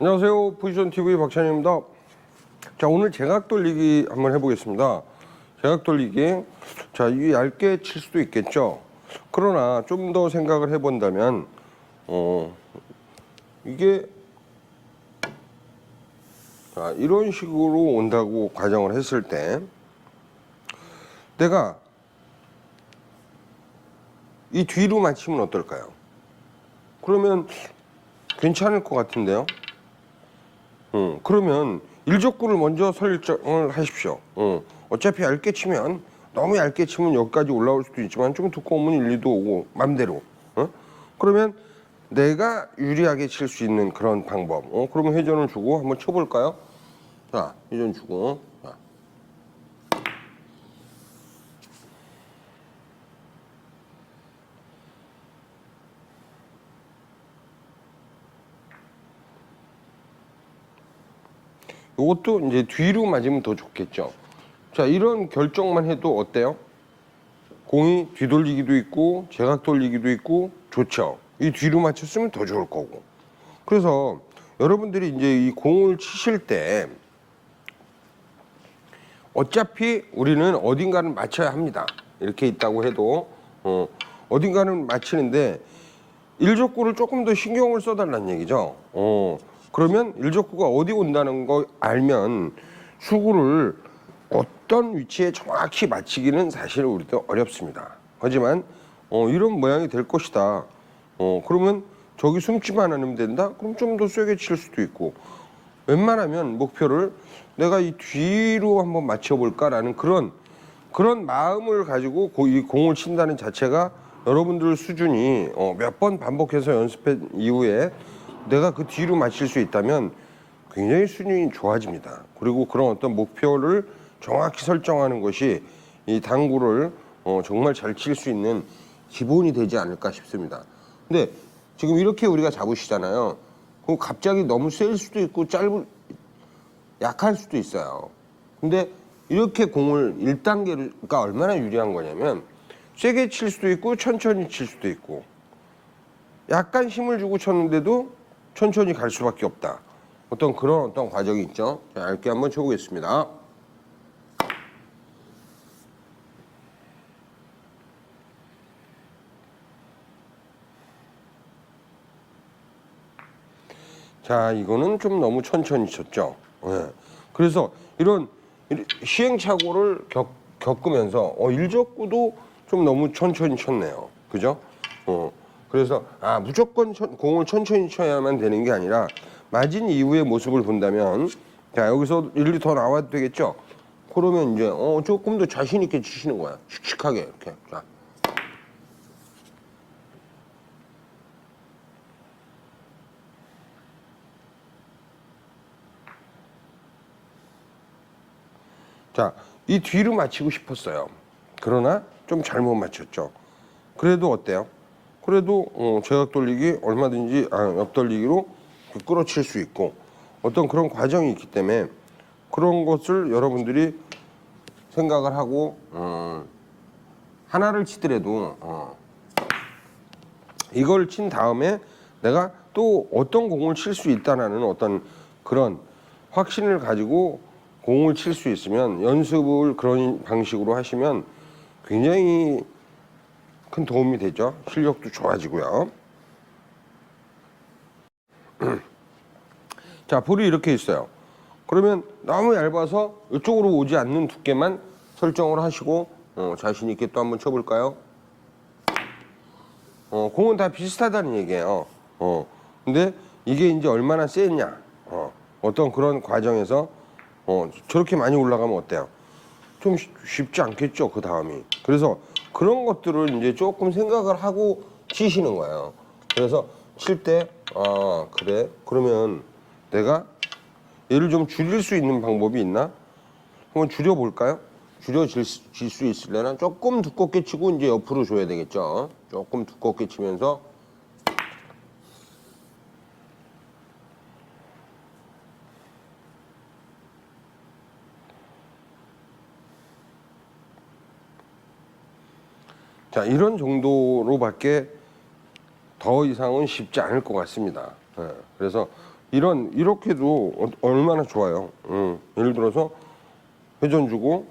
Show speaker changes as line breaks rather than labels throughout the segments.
안녕하세요. 포지션 TV 박찬입니다. 자, 오늘 제각 돌리기 한번 해보겠습니다. 제각 돌리기. 자, 이 얇게 칠 수도 있겠죠. 그러나 좀 더 생각을 해본다면, 어, 이게, 자, 이런 식으로 온다고 가정을 했을 때, 내가 이 뒤로 맞추면 어떨까요? 그러면 괜찮을 것 같은데요? 어, 그러면 일족구를 먼저 설정을 하십시오. 어, 어차피 얇게 치면 너무 얇게 치면 여기까지 올라올 수도 있지만 좀 두꺼우면 일리도 오고 맘대로. 어? 그러면 내가 유리하게 칠 수 있는 그런 방법. 어, 그러면 회전을 주고 한번 쳐볼까요? 자, 회전 주고. 이것도 이제 뒤로 맞으면 더 좋겠죠. 자, 이런 결정만 해도 어때요? 공이 뒤돌리기도 있고 제각 돌리기도 있고 좋죠. 이 뒤로 맞췄으면 더 좋을 거고. 그래서 여러분들이 이제 이 공을 치실 때 어차피 우리는 어딘가는 맞춰야 합니다. 이렇게 있다고 해도 어, 어딘가는 맞히는데 일족구를 조금 더 신경을 써달라는 얘기죠. 어, 그러면 일족구가 어디 온다는 거 알면 수구를 어떤 위치에 정확히 맞히기는 사실 우리도 어렵습니다. 하지만 어, 이런 모양이 될 것이다. 어, 그러면 저기 숨지만 않으면 된다? 그럼 좀 더 세게 칠 수도 있고 웬만하면 목표를 내가 이 뒤로 한번 맞춰볼까라는 그런 그런 마음을 가지고 고- 이 공을 친다는 자체가 여러분들 수준이 어, 몇 번 반복해서 연습한 이후에 내가 그 뒤로 맞힐 수 있다면 굉장히 수준이 좋아집니다. 그리고 그런 어떤 목표를 정확히 설정하는 것이 이 당구를 어, 정말 잘 칠 수 있는 기본이 되지 않을까 싶습니다. 근데 지금 이렇게 우리가 잡으시잖아요. 그럼 갑자기 너무 셀 수도 있고 짧을 약할 수도 있어요. 근데 이렇게 공을 1단계가 얼마나 유리한 거냐면 세게 칠 수도 있고 천천히 칠 수도 있고 약간 힘을 주고 쳤는데도 천천히 갈 수밖에 없다. 어떤 그런 어떤 과정이 있죠. 자, 얇게 한번 쳐보겠습니다. 자, 이거는 좀 너무 천천히 쳤죠. 예. 그래서 이런 시행착오를 겪, 겪으면서 어, 일적구도 좀 너무 천천히 쳤네요. 그죠? 어. 그래서 아 무조건 천- 공을 천천히 쳐야만 되는 게 아니라 맞은 이후의 모습을 본다면 자 여기서 일리 더 나와도 되겠죠? 그러면 이제 어 조금 더 자신 있게 치시는 거야. 씩씩하게 이렇게. 자. 자, 이 뒤로 맞히고 싶었어요. 그러나 좀 잘못 맞췄죠. 그래도 어때요? 그래도 어, 제각 돌리기 얼마든지 아, 옆 돌리기로 그 끌어칠 수 있고 어떤 그런 과정이 있기 때문에 그런 것을 여러분들이 생각을 하고 어, 하나를 치더라도 어, 이걸 친 다음에 내가 또 어떤 공을 칠 수 있다라는 어떤 그런 확신을 가지고 공을 칠 수 있으면 연습을 그런 방식으로 하시면 굉장히 큰 도움이 되죠. 실력도 좋아지고요. 자, 볼이 이렇게 있어요. 그러면 너무 얇아서 이쪽으로 오지 않는 두께만 설정을 하시고 어, 자신 있게 또 한번 쳐볼까요? 어, 공은 다 비슷하다는 얘기예요. 어, 근데 이게 이제 얼마나 세냐, 어, 어떤 그런 과정에서 어, 저렇게 많이 올라가면 어때요? 좀 쉽- 쉽지 않겠죠, 그 다음이. 그래서 그런 것들을 이제 조금 생각을 하고 치시는 거예요. 그래서 칠 때, 아, 그래? 그러면 내가 얘를 좀 줄일 수 있는 방법이 있나? 한번 줄여볼까요? 줄여질 수- 질수 있으려나? 조금 두껍게 치고 이제 옆으로 줘야 되겠죠. 조금 두껍게 치면서 자 이런 정도로밖에 더 이상은 쉽지 않을 것 같습니다. 예, 그래서 이런 이렇게도 어- 얼마나 좋아요. 음, 예를 들어서 회전 주고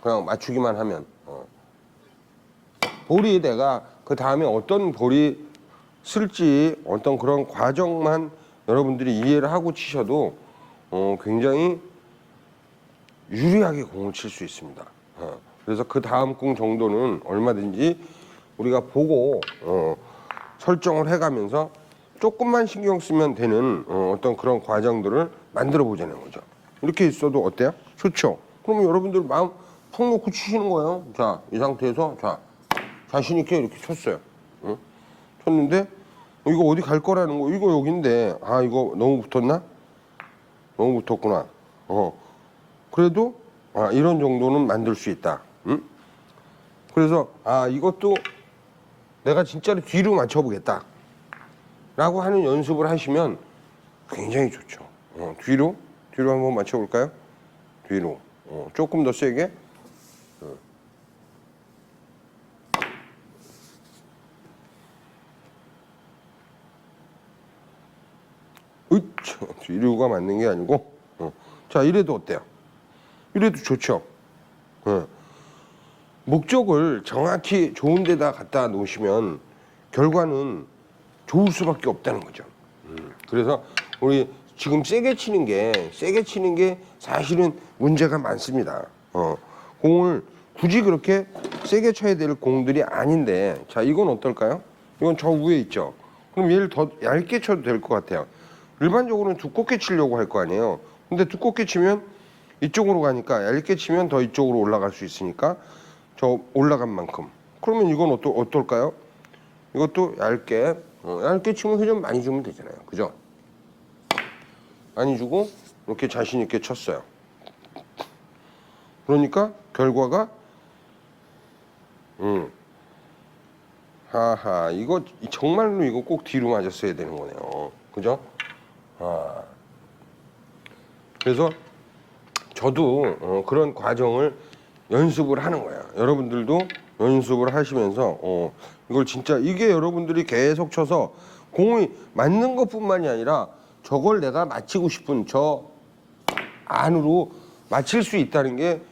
그냥 맞추기만 하면 어. 볼이 내가 그 다음에 어떤 볼이 쓸지 어떤 그런 과정만 여러분들이 이해를 하고 치셔도 어, 굉장히 유리하게 공을 칠 수 있습니다. 어, 그래서 그 다음 공 정도는 얼마든지 우리가 보고 어, 설정을 해가면서 조금만 신경 쓰면 되는 어, 어떤 그런 과정들을 만들어 보자는 거죠. 이렇게 있어도 어때요? 좋죠. 그러면 여러분들 마음 푹 놓고 치시는 거예요. 자, 이 상태에서 자 자신 있게 이렇게 쳤어요. 응? 쳤는데 이거 어디 갈 거라는 거 이거 여기인데 아 이거 너무 붙었나? 너무 붙었구나. 어 그래도 아 이런 정도는 만들 수 있다. 응? 그래서 아 이것도 내가 진짜로 뒤로 맞춰보겠다. 라고 하는 연습을 하시면 굉장히 좋죠. 어, 뒤로 뒤로 한번 맞춰볼까요? 뒤로 어, 조금 더 세게. 어. 으차, 뒤로가 맞는 게 아니고. 어. 자 이래도 어때요? 이래도 좋죠. 어. 목적을 정확히 좋은 데다 갖다 놓으시면 결과는 좋을 수밖에 없다는 거죠. 음, 그래서 우리 지금 세게 치는 게 세게 치는 게 사실은 문제가 많습니다. 어, 공을 굳이 그렇게 세게 쳐야 될 공들이 아닌데 자 이건 어떨까요? 이건 저 위에 있죠. 그럼 얘를 더 얇게 쳐도 될 것 같아요. 일반적으로는 두껍게 치려고 할 거 아니에요. 근데 두껍게 치면 이쪽으로 가니까 얇게 치면 더 이쪽으로 올라갈 수 있으니까 저 올라간 만큼. 그러면 이건 어떠, 어떨까요? 이것도 얇게 어, 얇게 치면 회전 많이 주면 되잖아요. 그죠? 많이 주고 이렇게 자신 있게 쳤어요. 그러니까 결과가 음. 하하 이거 정말로 이거 꼭 뒤로 맞았어야 되는 거네요. 그죠? 아. 그래서 저도 어, 그런 과정을 연습을 하는 거야. 여러분들도 연습을 하시면서 어, 이걸 진짜 이게 여러분들이 계속 쳐서 공이 맞는 것뿐만이 아니라 저걸 내가 맞히고 싶은 저 안으로 맞힐 수 있다는 게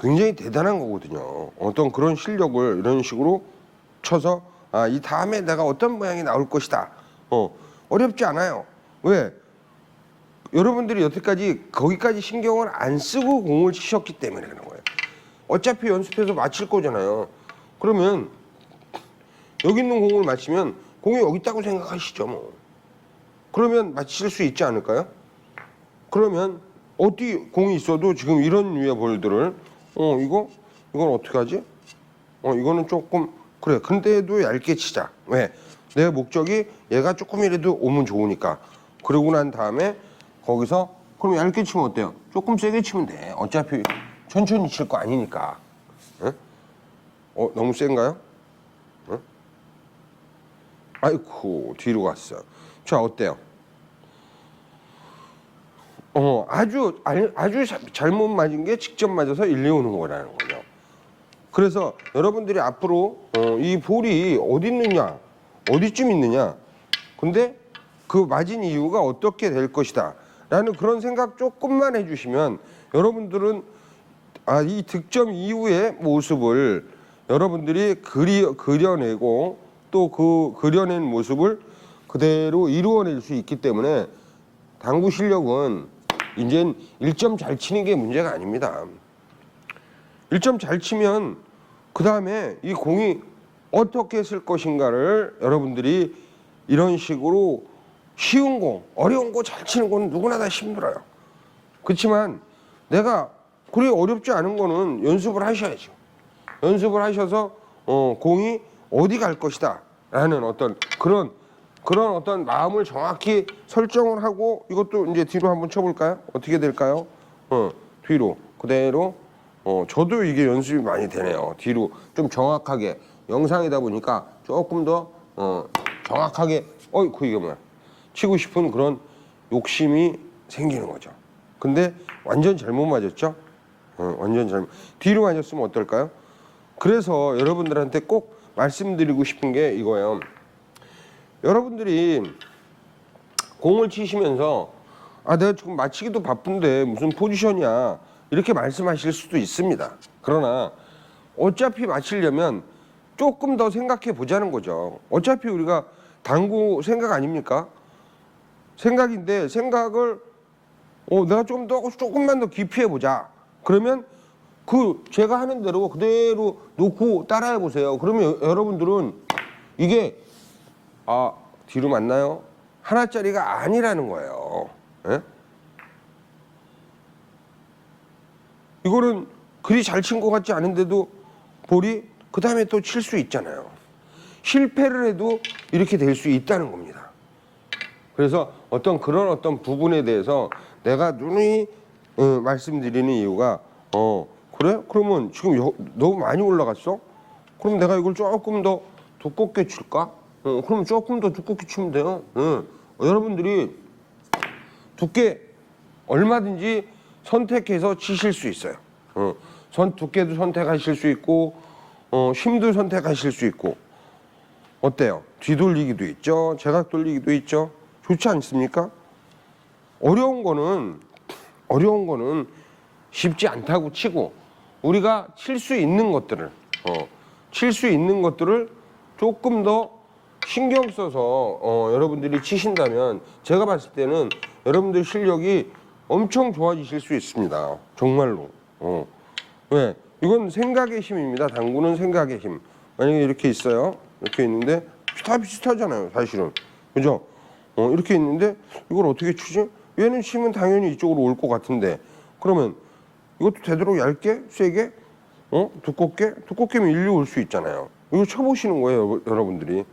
굉장히 대단한 거거든요. 어떤 그런 실력을 이런 식으로 쳐서 아, 이 다음에 내가 어떤 모양이 나올 것이다. 어, 어렵지 않아요. 왜? 여러분들이 여태까지 거기까지 신경을 안 쓰고 공을 치셨기 때문에 그런 거예요. 어차피 연습해서 맞힐 거잖아요. 그러면 여기 있는 공을 맞히면 공이 여기 있다고 생각하시죠, 뭐. 그러면 맞힐 수 있지 않을까요? 그러면 어디 공이 있어도 지금 이런 류의 볼들을 어 이거 이건 어떻게 하지? 어 이거는 조금 그래. 근데도 얇게 치자. 왜? 내 목적이 얘가 조금이라도 오면 좋으니까. 그러고 난 다음에 거기서 그럼 얇게 치면 어때요? 조금 세게 치면 돼. 어차피 천천히 칠 거 아니니까. 응? 어 너무 센가요? 응? 아이쿠 뒤로 갔어. 자 어때요? 어 아주 알- 아주 자- 잘못 맞은 게 직접 맞아서 일리 오는 거라는 거죠. 그래서 여러분들이 앞으로 어, 이 볼이 어디 있느냐, 어디쯤 있느냐, 근데 그 맞은 이유가 어떻게 될 것이다 라는 그런 생각 조금만 해주시면 여러분들은 아 이 득점 이후의 모습을 여러분들이 그리 그려내고 또 그 그려낸 모습을 그대로 이루어낼 수 있기 때문에 당구 실력은 이젠 1점 잘 치는 게 문제가 아닙니다. 1점 잘 치면 그 다음에 이 공이 어떻게 쓸 것인가를 여러분들이 이런 식으로 쉬운 공, 어려운 거 잘 치는 건 누구나 다 힘들어요. 그렇지만 내가 그리 어렵지 않은 거는 연습을 하셔야죠. 연습을 하셔서 어, 공이 어디 갈 것이다 라는 어떤 그런 그런 어떤 마음을 정확히 설정을 하고 이것도 이제 뒤로 한번 쳐볼까요? 어떻게 될까요? 어, 뒤로 그대로 어, 저도 이게 연습이 많이 되네요. 뒤로 좀 정확하게 영상이다 보니까 조금 더 어, 정확하게 어이구 이게 뭐야 치고 싶은 그런 욕심이 생기는 거죠. 근데 완전 잘못 맞았죠? 어, 완전 잘못. 뒤로 맞았으면 어떨까요? 그래서 여러분들한테 꼭 말씀드리고 싶은 게 이거예요. 여러분들이 공을 치시면서 아 내가 지금 맞히기도 바쁜데 무슨 포지션이야 이렇게 말씀하실 수도 있습니다. 그러나 어차피 맞히려면 조금 더 생각해 보자는 거죠. 어차피 우리가 당구 생각 아닙니까? 생각인데 생각을 어 내가 좀더 조금만 더 깊이 해보자. 그러면 그 제가 하는 대로 그대로 놓고 따라해 보세요. 그러면 여- 여러분들은 이게 아 뒤로 맞나요? 하나짜리가 아니라는 거예요. 예? 이거는 그리 잘 친 것 같지 않은데도 볼이 그 다음에 또 칠 수 있잖아요. 실패를 해도 이렇게 될 수 있다는 겁니다. 그래서 어떤 그런 어떤 부분에 대해서 내가 누누이 어, 말씀드리는 이유가 어 그래? 그러면 지금 여- 너무 많이 올라갔어? 그럼 내가 이걸 조금 더 두껍게 칠까? 어, 그럼 조금 더 두껍게 치면 돼요. 어, 여러분들이 두께 얼마든지 선택해서 치실 수 있어요. 어, 선 두께도 선택하실 수 있고 어, 힘도 선택하실 수 있고 어때요? 뒤돌리기도 있죠. 제각 돌리기도 있죠. 좋지 않습니까? 어려운 거는 어려운 거는 쉽지 않다고 치고 우리가 칠 수 있는 것들을 어, 칠 수 있는 것들을 조금 더 신경 써서 어, 여러분들이 치신다면 제가 봤을 때는 여러분들 실력이 엄청 좋아지실 수 있습니다. 정말로. 어. 왜? 이건 생각의 힘입니다. 당구는 생각의 힘. 만약에 이렇게 있어요. 이렇게 있는데 다 비슷하잖아요. 사실은. 그죠? 어, 이렇게 있는데 이걸 어떻게 치지? 얘는 치면 당연히 이쪽으로 올 것 같은데 그러면 이것도 되도록 얇게, 세게, 어? 두껍게? 두껍게면 일리 올수 있잖아요. 이거 쳐보시는 거예요, 여러- 여러분들이.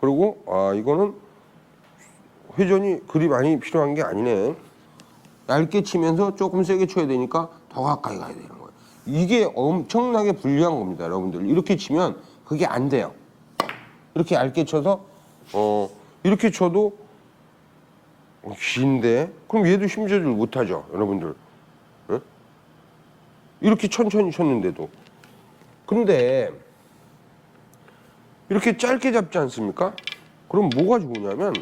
그리고 아 이거는 회전이 그리 많이 필요한 게 아니네. 얇게 치면서 조금 세게 쳐야 되니까 더 가까이 가야 되는 거예요. 이게 엄청나게 불리한 겁니다, 여러분들. 이렇게 치면 그게 안 돼요. 이렇게 얇게 쳐서 어 이렇게 쳐도 어, 긴데 그럼 얘도 힘조절 못하죠, 여러분들. 예? 이렇게 천천히 쳤는데도. 근데 이렇게 짧게 잡지 않습니까? 그럼 뭐가 좋으냐면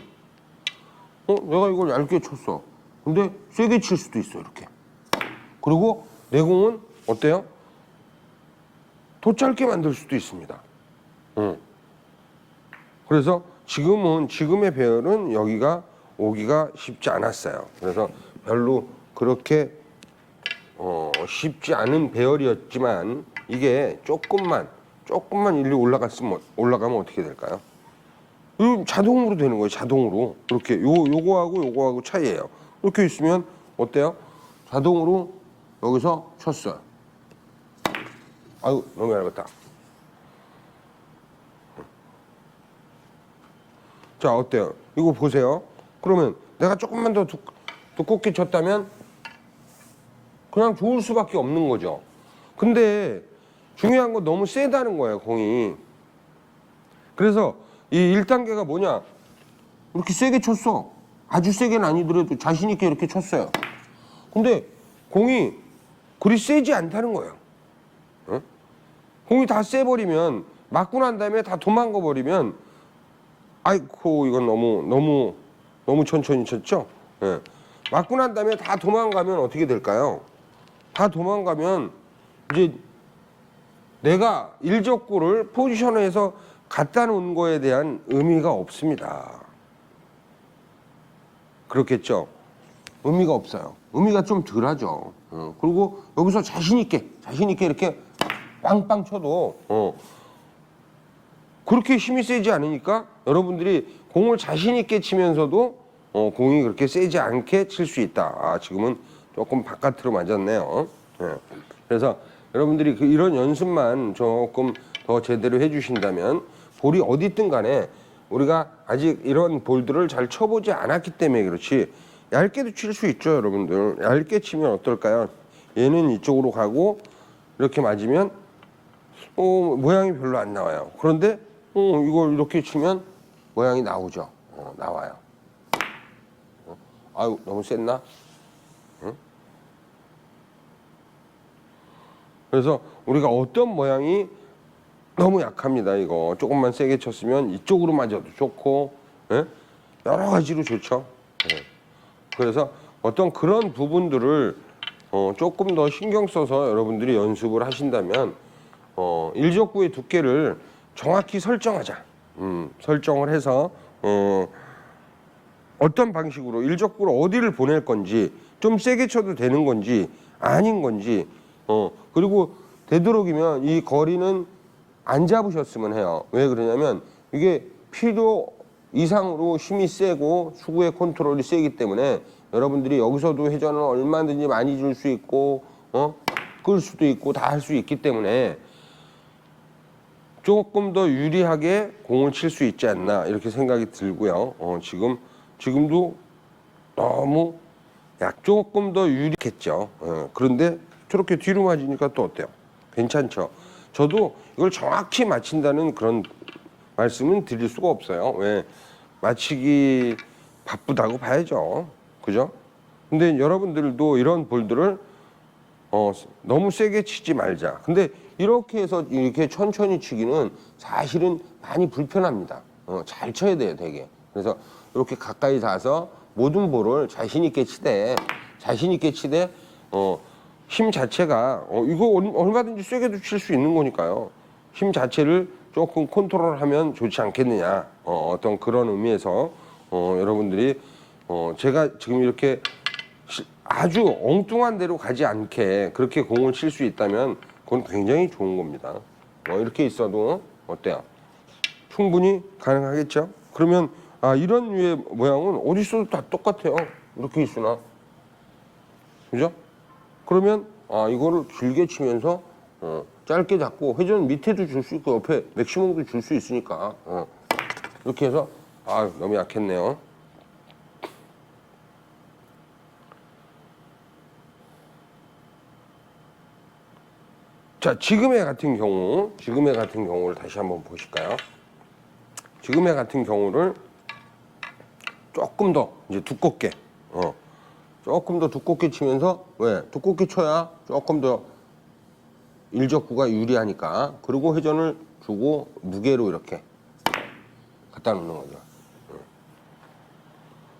어 내가 이걸 얇게 쳤어. 근데 세게 칠 수도 있어 이렇게. 그리고 내 공은 어때요? 더 짧게 만들 수도 있습니다. 응. 그래서 지금은 지금의 배열은 여기가 오기가 쉽지 않았어요. 그래서 별로 그렇게 어, 쉽지 않은 배열이었지만 이게 조금만 조금만 일리 올라갔으면 올라가면 어떻게 될까요? 이거 자동으로 되는 거예요. 자동으로 이렇게 요 요거하고 요거하고 차이예요. 이렇게 있으면 어때요? 자동으로 여기서 쳤어요. 아유 너무 얇았다. 자 어때요? 이거 보세요. 그러면 내가 조금만 더 두, 두껍게 쳤다면 그냥 좋을 수밖에 없는 거죠. 근데 중요한 건 너무 세다는 거예요, 공이. 그래서 이 1단계가 뭐냐? 이렇게 세게 쳤어. 아주 세게는 아니더라도 자신 있게 이렇게 쳤어요. 근데 공이 그리 세지 않다는 거예요. 어? 공이 다 세버리면 맞고 난 다음에 다 도망가 버리면 아이고 이건 너무 너무 너무 천천히 쳤죠. 예. 맞고 난 다음에 다 도망가면 어떻게 될까요? 다 도망가면 이제 내가 일적구를 포지션에서 갖다 놓은 거에 대한 의미가 없습니다. 그렇겠죠? 의미가 없어요. 의미가 좀 덜하죠. 어, 그리고 여기서 자신 있게 자신 있게 이렇게 빵빵 쳐도 어, 그렇게 힘이 세지 않으니까 여러분들이 공을 자신 있게 치면서도 어, 공이 그렇게 세지 않게 칠 수 있다. 아, 지금은 조금 바깥으로 맞았네요. 예. 그래서 여러분들이 그 이런 연습만 조금 더 제대로 해주신다면 볼이 어디 있든 간에 우리가 아직 이런 볼들을 잘 쳐보지 않았기 때문에 그렇지 얇게도 칠 수 있죠, 여러분들. 얇게 치면 어떨까요? 얘는 이쪽으로 가고 이렇게 맞으면 어, 모양이 별로 안 나와요. 그런데 어, 이걸 이렇게 치면 모양이 나오죠. 어, 나와요. 어? 아유 너무 셌나? 응? 그래서 우리가 어떤 모양이 너무 약합니다. 이거 조금만 세게 쳤으면 이쪽으로 맞아도 좋고 예? 여러 가지로 좋죠. 예. 그래서 어떤 그런 부분들을 어, 조금 더 신경 써서 여러분들이 연습을 하신다면 어, 일족구의 두께를 정확히 설정하자. 음, 설정을 해서 어, 어떤 방식으로 일족구를 어디를 보낼 건지 좀 세게 쳐도 되는 건지 아닌 건지 어 그리고 되도록이면 이 거리는 안 잡으셨으면 해요. 왜 그러냐면 이게 필요 이상으로 힘이 세고 수구의 컨트롤이 세기 때문에 여러분들이 여기서도 회전을 얼마든지 많이 줄 수 있고 어 끌 수도 있고 다 할 수 있기 때문에 조금 더 유리하게 공을 칠 수 있지 않나 이렇게 생각이 들고요. 어, 지금 지금도 너무 약 조금 더 유리했죠. 어, 그런데 저렇게 뒤로 맞으니까 또 어때요? 괜찮죠. 저도 이걸 정확히 맞힌다는 그런 말씀은 드릴 수가 없어요. 왜 맞히기 바쁘다고 봐야죠. 그죠? 근데 여러분들도 이런 볼들을 어, 너무 세게 치지 말자. 근데 이렇게 해서 이렇게 천천히 치기는 사실은 많이 불편합니다. 어, 잘 쳐야 돼요, 되게. 그래서 이렇게 가까이 가서 모든 볼을 자신 있게 치되, 자신 있게 치되, 어, 힘 자체가, 어, 이거 얼- 얼마든지 세게도 칠 수 있는 거니까요. 힘 자체를 조금 컨트롤하면 좋지 않겠느냐. 어, 어떤 그런 의미에서, 어, 여러분들이, 어, 제가 지금 이렇게 시- 아주 엉뚱한 데로 가지 않게 그렇게 공을 칠 수 있다면 그건 굉장히 좋은 겁니다. 뭐 이렇게 있어도 어때요? 충분히 가능하겠죠? 그러면 아 이런 류의 모양은 어디 있어도 다 똑같아요. 이렇게 있으나 그죠? 그러면 아 이거를 길게 치면서 어, 짧게 잡고 회전 밑에도 줄 수 있고 옆에 맥시멈도 줄 수 있으니까 어, 이렇게 해서 아 너무 약했네요. 자, 지금의 같은 경우, 지금의 같은 경우를 다시 한번 보실까요? 지금의 같은 경우를 조금 더 이제 두껍게, 어, 조금 더 두껍게 치면서 왜 두껍게 쳐야 조금 더 일적구가 유리하니까 그리고 회전을 주고 무게로 이렇게 갖다 놓는 거죠. 어.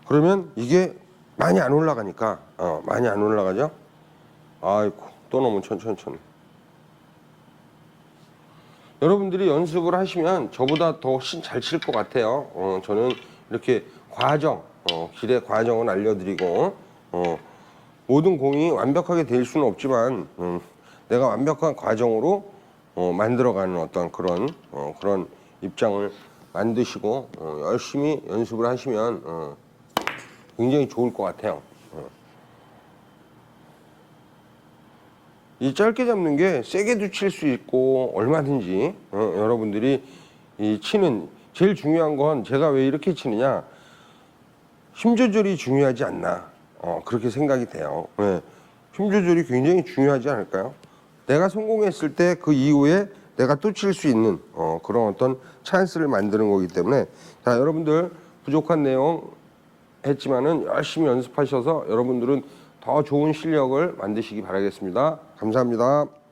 그러면 이게 많이 안 올라가니까 어, 많이 안 올라가죠. 아이고 또 너무 천천히 쳤네. 여러분들이 연습을 하시면 저보다 더 훨씬 잘 칠 것 같아요. 어, 저는 이렇게 과정, 어, 길의 과정을 알려드리고 어, 모든 공이 완벽하게 될 수는 없지만 음, 내가 완벽한 과정으로 어, 만들어가는 어떤 그런 어, 그런 입장을 만드시고 어, 열심히 연습을 하시면 어, 굉장히 좋을 것 같아요. 이 짧게 잡는 게 세게도 칠 수 있고 얼마든지 어, 여러분들이 이 치는 제일 중요한 건 제가 왜 이렇게 치느냐 힘 조절이 중요하지 않나 어, 그렇게 생각이 돼요. 예. 힘 조절이 굉장히 중요하지 않을까요? 내가 성공했을 때 그 이후에 내가 또 칠 수 있는 어, 그런 어떤 찬스를 만드는 거기 때문에 자 여러분들 부족한 내용 했지만은 열심히 연습하셔서 여러분들은 더 좋은 실력을 만드시기 바라겠습니다. 감사합니다.